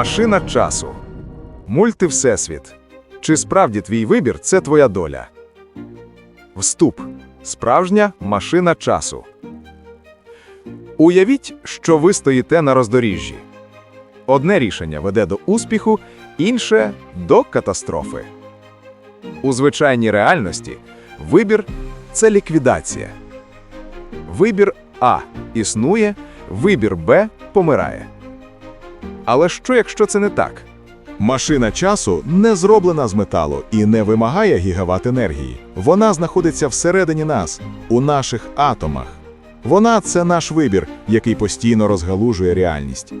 Машина часу. Мультивсесвіт. Чи справді твій вибір це твоя доля? Вступ. Справжня машина часу. Уявіть, що ви стоїте на роздоріжжі. Одне рішення веде до успіху, інше до катастрофи. У звичайній реальності вибір це ліквідація. Вибір А існує, вибір Б помирає. Але що, якщо це не так? Машина часу не зроблена з металу і не вимагає гігават енергії. Вона знаходиться всередині нас, у наших атомах. Вона це наш вибір, який постійно розгалужує реальність.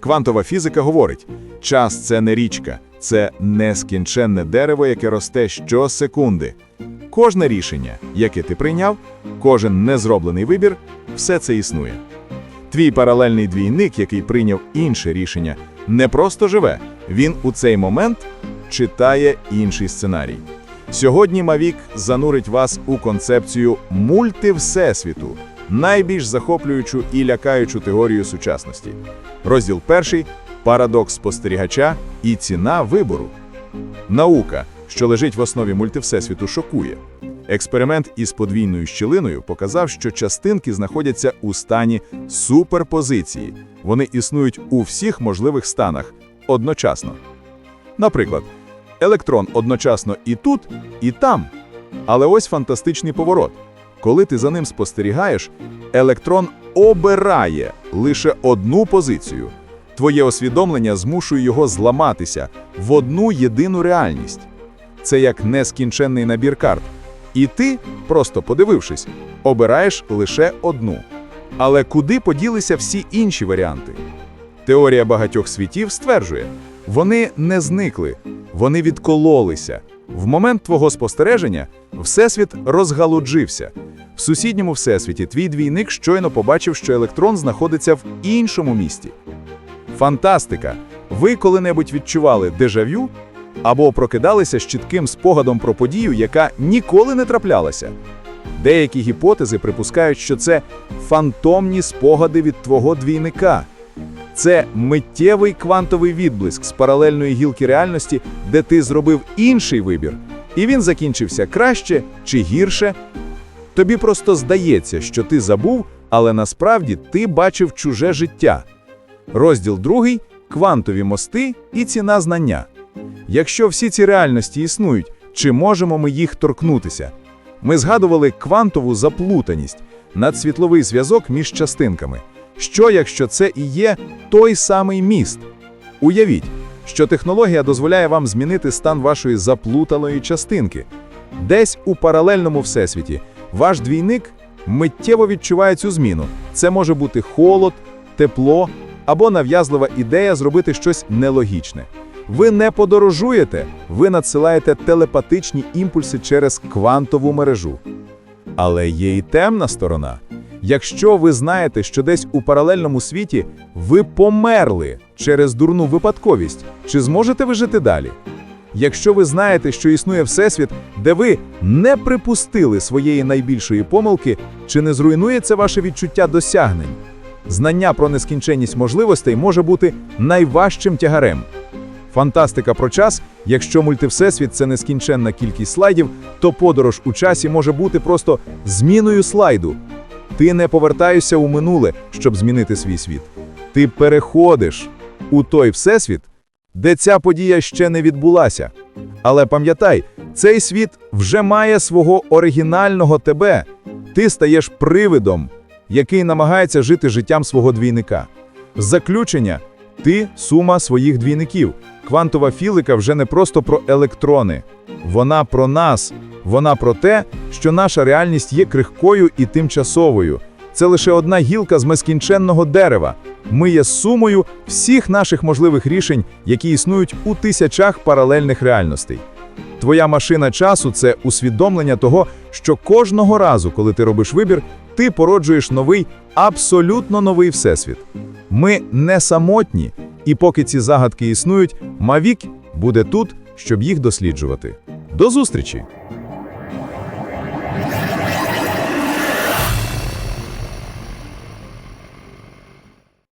Квантова фізика говорить: час це не річка, це нескінченне дерево, яке росте щосекунди. Кожне рішення, яке ти прийняв, кожен незроблений вибір, все це існує. Твій паралельний двійник, який прийняв інше рішення, не просто живе, він у цей момент читає інший сценарій. Сьогодні Мавік занурить вас у концепцію мультивсесвіту, найбільш захоплюючу і лякаючу теорію сучасності. Розділ перший парадокс спостерігача і ціна вибору. Наука, що лежить в основі мультивсесвіту, шокує. Експеримент із подвійною щілиною показав, що частинки знаходяться у стані суперпозиції. Вони існують у всіх можливих станах одночасно. Наприклад, електрон одночасно і тут, і там. Але ось фантастичний поворот. Коли ти за ним спостерігаєш, електрон обирає лише одну позицію. Твоє освідомлення змушує його зламатися в одну єдину реальність. Це як нескінченний набір карт. І ти, просто подивившись, обираєш лише одну. Але куди поділися всі інші варіанти? Теорія багатьох світів стверджує, вони не зникли, вони відкололися. В момент твого спостереження Всесвіт розгалуджився. В сусідньому всесвіті твій двійник щойно побачив, що електрон знаходиться в іншому місті. Фантастика! Ви коли-небудь відчували дежавю або прокидалися з чітким спогадом про подію, яка ніколи не траплялася? Деякі гіпотези припускають, що це фантомні спогади від твого двійника. Це миттєвий квантовий відблиск з паралельної гілки реальності, де ти зробив інший вибір, і він закінчився краще чи гірше. Тобі просто здається, що ти забув, але насправді ти бачив чуже життя. Розділ другий квантові мости і ціна знання. Якщо всі ці реальності існують, чи можемо ми їх торкнутися? Ми згадували квантову заплутаність, надсвітловий зв'язок між частинками. Що, якщо це і є той самий міст? Уявіть, що технологія дозволяє вам змінити стан вашої заплутаної частинки. Десь у паралельному всесвіті ваш двійник миттєво відчуває цю зміну. Це може бути холод, тепло або нав'язлива ідея зробити щось нелогічне. Ви не подорожуєте, ви надсилаєте телепатичні імпульси через квантову мережу. Але є і темна сторона. Якщо ви знаєте, що десь у паралельному світі ви померли через дурну випадковість, чи зможете ви жити далі? Якщо ви знаєте, що існує всесвіт, де ви не припустили своєї найбільшої помилки, чи не зруйнується ваше відчуття досягнень? Знання про нескінченність можливостей може бути найважчим тягарем. Фантастика про час, якщо мультивсесвіт це нескінченна кількість слайдів, то подорож у часі може бути просто зміною слайду. Ти не повертаєшся у минуле, щоб змінити свій світ. Ти переходиш у той всесвіт, де ця подія ще не відбулася. Але пам'ятай, цей світ вже має свого оригінального тебе. Ти стаєш привидом, який намагається жити життям свого двійника. Заключення ти сума своїх двійників. Квантова фізика вже не просто про електрони. Вона про нас, вона про те, що наша реальність є крихкою і тимчасовою. Це лише одна гілка з нескінченного дерева. Ми є сумою всіх наших можливих рішень, які існують у тисячах паралельних реальностей. Твоя машина часу це усвідомлення того, що кожного разу, коли ти робиш вибір, ти породжуєш новий, абсолютно новий всесвіт. Ми не самотні, і поки ці загадки існують, Мавік буде тут, щоб їх досліджувати. До зустрічі!